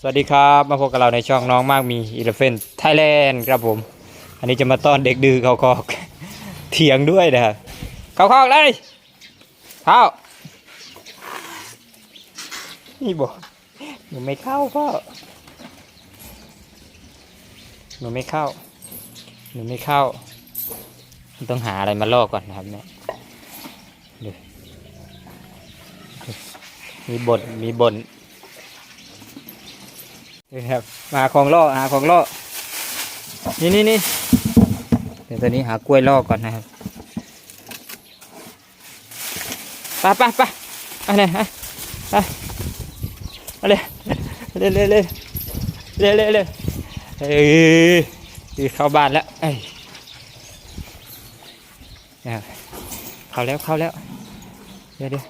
สวัสดีครับ มาพบกับเราในช่องน้องมากมีอีเลฟเฟนไทยแลนด์ครับผม อันนี้จะมาต้อนเด็กดื้อเขาคอก เถียงด้วยนะครับเขาคอกเลยเข้านี่บอกหนูไม่เข้าพ่อหนูไม่เข้าหนูไม่เข้า ต้องหาอะไรมาล่อก่อนนะครับเนี่ยมีบทมีบท นครับมาของล่อหาของล่อนี่นี่นี่เดี๋ยวตอนนี้หากล้วยล่อก่อนนะครับไปไปไปไปไหนฮะไปไปเลยเร็วเร็วเร็วเร็วเร็วเร็วเอ้ยเข้าบ้านแล้วเอ้ยนะครับเข้าแล้วเข้าแล้วเดี๋ยวเดี๋ยว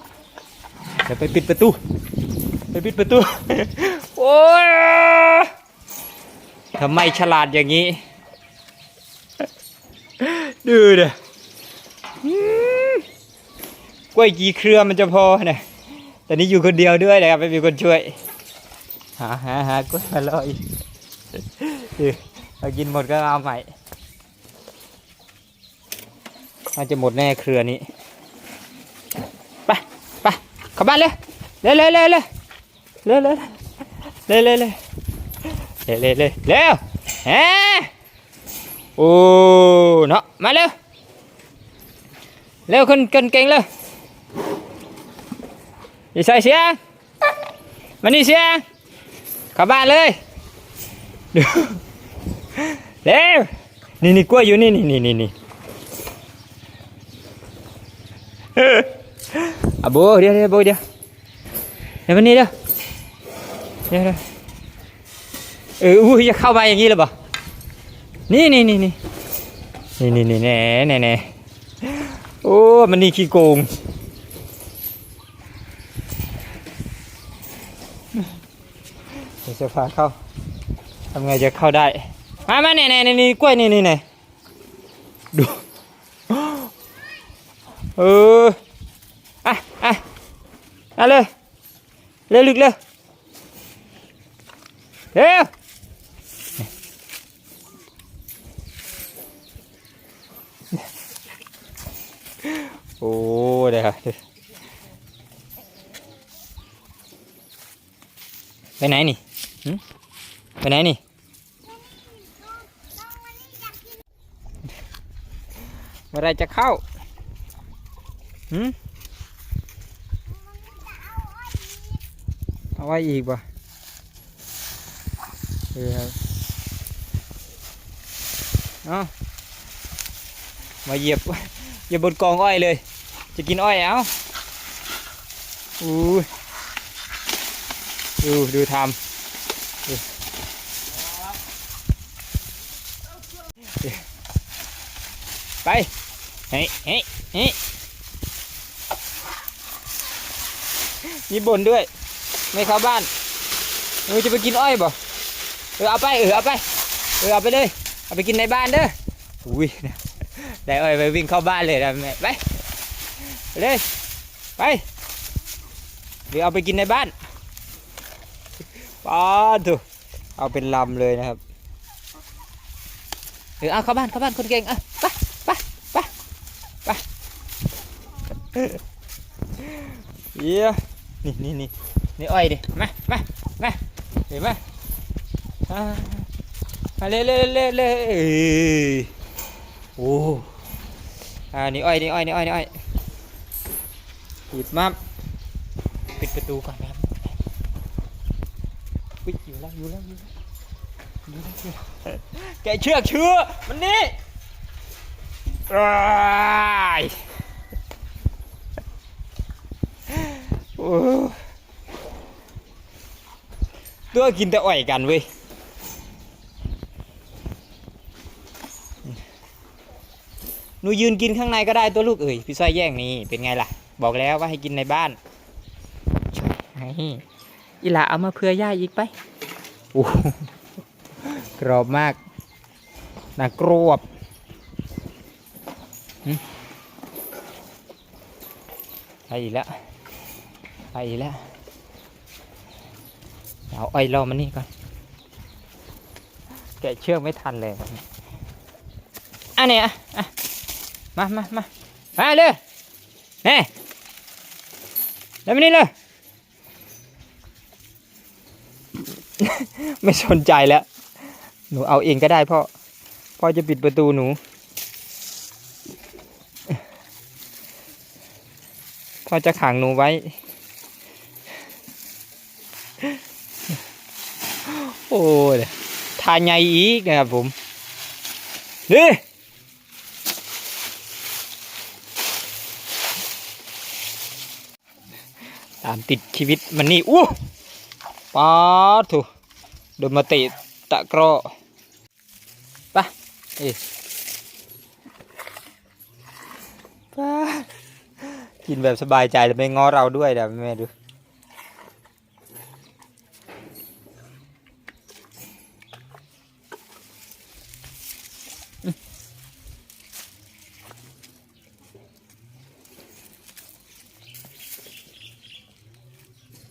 เดี๋ยวไปปิดประตู ไปปิดประตู โอ้ยทำไมฉลาดอย่างนี้ ดูเด้อกล้วยกี่เครือมันจะพอเนี่ยแต่นี้อยู่คนเดียวด้วยนะครับไม่มีคนช่วย หาหาหากล้วยมาลอยเออเอากินหมดก็เอาใหม่น่าจะหมดแน่เครือนี้ไปไปเข้าบ้านเลยเร็วเร็วเร็วเร็วเร็ว เร็วเร็วเร็เร็เร็เร็วเฮ้โอ้เนาะมาเร็วเร็วขึ้นขึ้นเก่งเลยอีใส่เสียงมานี่เสียงขับบ้านเลยเร็วนี่นี่กล้วยอยู่นี่นี่นี่นี่นี่อะโบเดี๋ยวเดี๋ยวโบเดี๋ยวเดี๋ยวมานี่เดี๋ยว เดี๋ยวเอออุ้ยจะเข้าไปอย่างนี้เลยป่ะนี่นี่นี่นี่นี่นี่นี่แน่แน่แน่โอ้ มันนี่ขี้โกง เดี๋ยวจะพาเข้าทำไงจะเข้าได้ มามาเนี่ยเน่นี่กล้วยนี่นี่เน่ดู เออ อะอะเอาเลย เร็วลึกเร็ว เร็วโอ้เดี๋ยวไปไหนนี่ไปไหนนี่เมื่อไรจะเข้าหืมเอาไว้อีกบ่ เออครับเอามาเหยียบเหยียบบนกองอ้อยเลย จะกินอ้อยเอาอู้ดูดูทำดูไปเฮ้ยเฮ้ยเฮ้ยมีบ่นด้วย ไม่เข้าบ้านเออจะไปกินอ้อยบ่ เออเอาไปเออเอาไปเออเอาไปเลย เอาไปกินในบ้านเด้ออุ้ยได้อ้อยไปวิ่งเข้าบ้านเลยนะแม่ไปไปเลยไปเดี๋ยวเอาไปกินในบ้านป้าดูเอาเป็นลำเลยนะครับเออเอาเข้าบ้านเข้าบ้านคนเก่งอะไปไปไปไปเยี่ยนี่นี่นี่นี่อ้อยดิมามามาเห็นไหม มาเร็วเร็วเร็วเร็วเอ้ยโอ้อ่านี่อ้อยนี่อ้อยนี่อ้อยนี่อ้อยปิดมาปิดประตูก่อนนะครับปิดอยู่แล้วอยู่แล้วอยู่แล้วอยู่แล้วอยู่แล้วแกเชือกเชือกมันนี่อ้ายโอ้ตัวกินแต่อ่อยกันเว้ย นูยืนกินข้างในก็ได้ตัวลูกเอ้ยพี่สร้อยแย่งนี่เป็นไงล่ะ บอกแล้วว่าให้กินในบ้านไอ้อีหล่าเอามาเพื่อย่าอีกไปโอ้โหกรอบมากน่ากรอบหึไปอีกแล้วไปอีกแล้วไปเอาอ้อยล่อมันนี่ก่อน แกะเชือกไม่ทันเลยครับอันนี้อะอะ มามามามาเลยเฮ้แล้วมานี่เลย ไม่สนใจแล้ว หนูเอาเองก็ได้พ่อ พ่อจะปิดประตูหนู พ่อจะขังหนูไว้ โอ้ยทานใหญ่อีกนะครับผมนี่ามติดชีวิตมันนี่อู้ป๊าถูโดนมาเตะตะกรอไปะเอ๊ป้ากินแบบสบายใจแลยไม่ง้อเราด้วยนะแม่ดู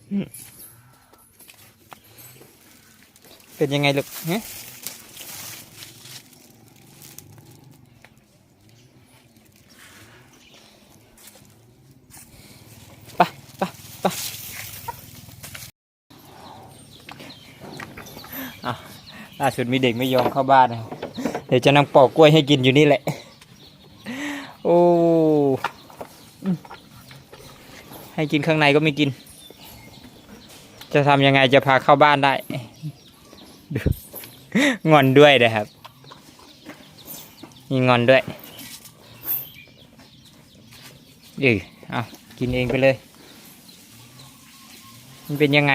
เป็นยังไงลูกฮะไปไปไปอะล่าสุดมีเด็กไม่ยอมเข้าบ้านนะเดี๋ยวจะนั่งปอกกล้วยให้กินอยู่นี่แหละ โอ้ ให้กินข้างในก็ไม่กิน จะทำยังไงจะพาเข้าบ้านได้ งอนด้วยนะครับ มีงอนด้วยเออเอากินเองไปเลย มันเป็นยังไง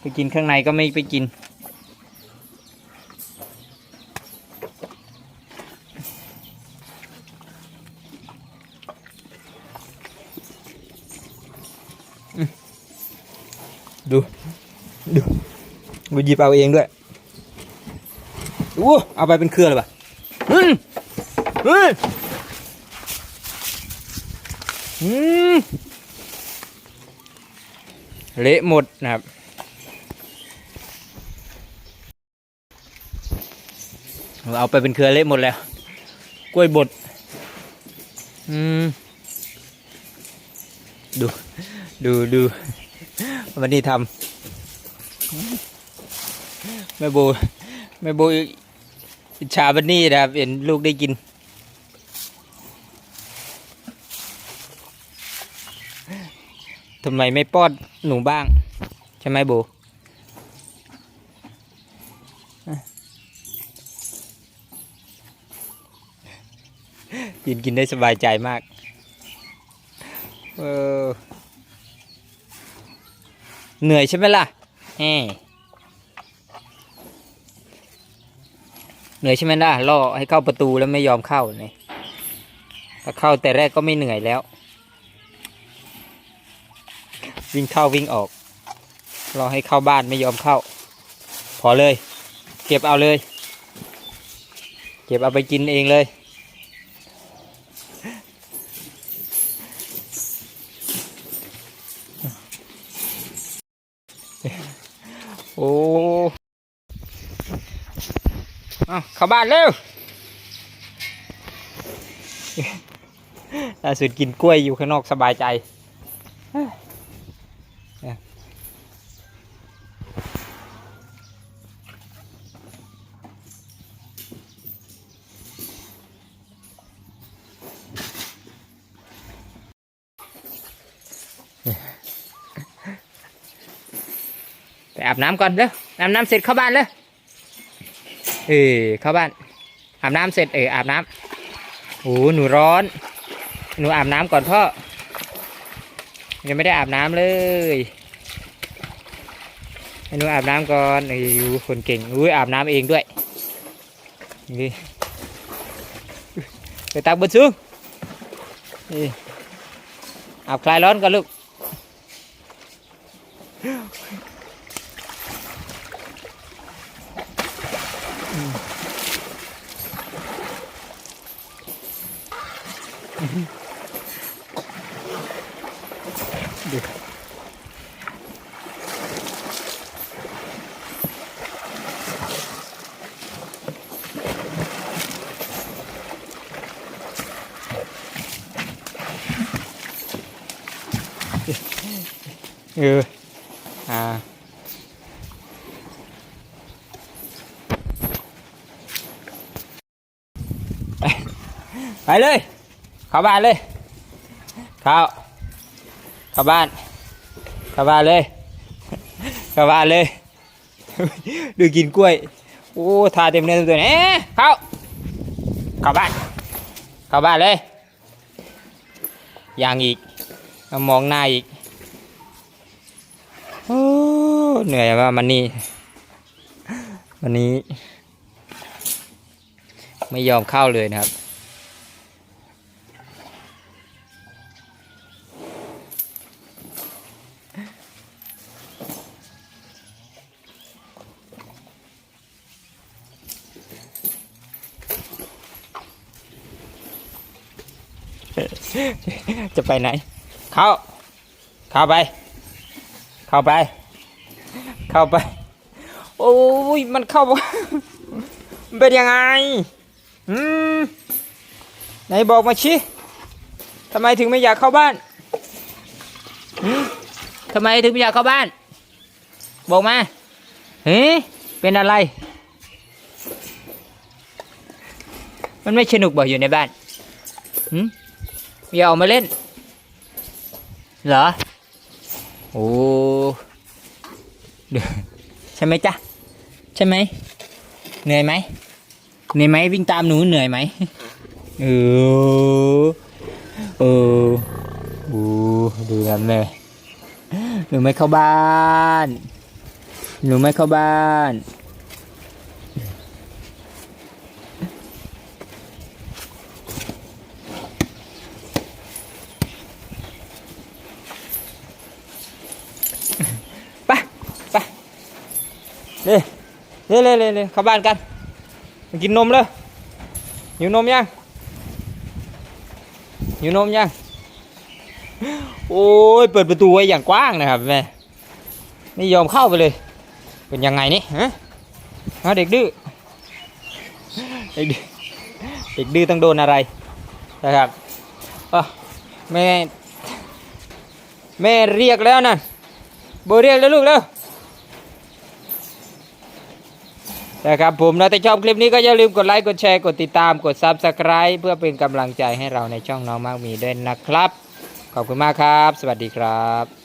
ไปกินข้างในก็ไม่ไปกิน กูหยิบเอาเองด้วยอู้เอาไปเป็นเครือเลยป่ะอืมอืมอืมเละหมดนะครับเอาไปเป็นเครือเละหมดแล้ว กล้วยบด อืม ดู ดูดู วันนี้ทำ แม่โบแม่โบอิจฉาบันนี่นะครับเห็นลูกได้กิน ทำไมไม่ป้อนหนูบ้าง ใช่ไหมโบกินกินได้สบายใจมากเออเหนื่อยใช่ไหมล่ะแห เหนื่อยใช่ไหมล่ะล่อให้เข้าประตูแล้วไม่ยอมเข้าเนี่ยถ้าเข้าแต่แรกก็ไม่เหนื่อยแล้ว วิ่งเข้าวิ่งออกรอให้เข้าบ้านไม่ยอมเข้า พอเลย เก็บเอาเลย เก็บเอาไปกินเองเลย โอ้ เอาเข้าบ้านเร็วล่าสุดกินกล้วยอยู่ข้างนอกสบายใจเนี่ยไปอาบน้ำก่อนเร็วอาบน้ำเสร็จเข้าบ้านเลย เออเข้าบ้านอาบน้ำเสร็จเอออาบน้ำโอ้หนูร้อน หนูอาบน้ำก่อนพ่อยังไม่ได้อาบน้ำเลยหนูอาบน้ำก่อนเออคนเก่งอุ้ยอาบน้ำเองด้วยนี่ไปตักบนซึ้งนี่อาบคลายร้อนก่อนลูก được ừ. À. ไปเลย เข้าบ้านเลย เข้า เข้าบ้าน เข้าบ้านเลย เข้าบ้านเลย ดูกินกล้วย โอ้ทาเต็มเนื้อเต็มตัวเอ๊ะเข้า เข้าบ้าน เข้าบ้านเลยยังอีกมามองหน้าอีก โอ้เหนื่อยว่ามันนี่วันนี้ ไม่ยอมเข้าเลยนะครับ จะไปไหน เข้า เข้าไป เข้าไป เข้าไป โอ้ย มันเข้าบ่มันเป็นยังไงอืมไหนบอกมาชิทำไมถึงไม่อยากเข้าบ้านหืมทำไมถึงไม่อยากเข้าบ้าน บอกมาเฮ้เป็นอะไร มันไม่สนุกบ่อยู่ในบ้านหืม อยากออกมาเล่น เหรอ โอ้เดใช่ไหมจ๊ะ ใช่ไหม เหนื่อยไหม เหนื่อยไหมวิ่งตามหนูเหนื่อยไหมเออเออโอ้ดูกันเลยหนูไม่เข้าบ้าน หนูไม่เข้าบ้าน เร็วเร็วเร็วเร็วเข้าบ้านกันมากินนมเลยหิวนมยังหิวนมยังโอ้ยเปิดประตูไว้อย่างกว้างนะครับแม่ไม่ยอมเข้าไปเลย เป็นยังไงนี่ฮะเด็กดื้อเด็กดื้อเด็กดื้อต้องโดนอะไรนะครับอะแม่แม่เรียกแล้วนะโบเรียกแล้วลูกเร็ว นะครับผมนะถ้าชอบคลิปนี้ก็อย่าลืมกดไลค์กดแชร์กดติดตามกด Subscribe เพื่อเป็นกำลังใจให้เราในช่องน้องมากมีด้วยนะครับ ขอบคุณมากครับ สวัสดีครับ